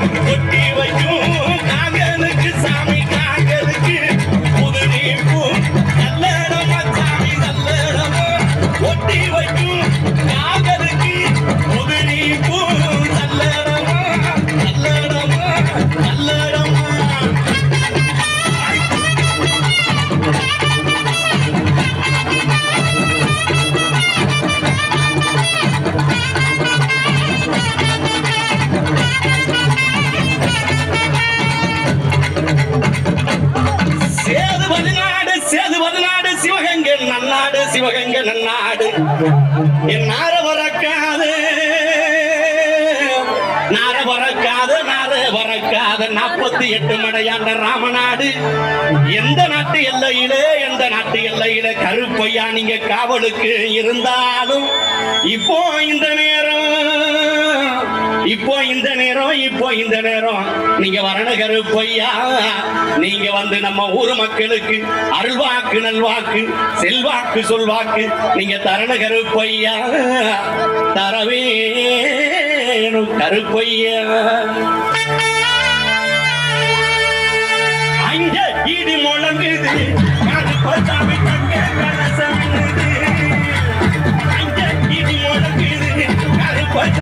ஒட்டி வைக்கும் ஒட்டி வைக்கும் சிவகங்கை நன்னாடு. என் நார வரக்காது நார வரக்காது நார வரக்காது நாற்பத்தி எட்டு மடையாண்ட ராமநாடு. எந்த நாட்டு எல்லையிலே எந்த நாட்டு எல்லையில கருப்பையா நீங்க காவலுக்கு இருந்தாலும் இப்போ இந்த நேரம் இப்போ இந்த நேரம் இப்போ இந்த நேரம். நீங்க வரணகரு பொய்யா? நீங்க வந்து நம்ம ஊர் மக்களுக்கு அருள்வாக்கு நல்வாக்கு செல்வாக்கு சொல்வாக்கு நீங்க தரண பொய்யா? தரவேணும் பொய்யா? அங்க இடி முழங்குது காது பச்சாமி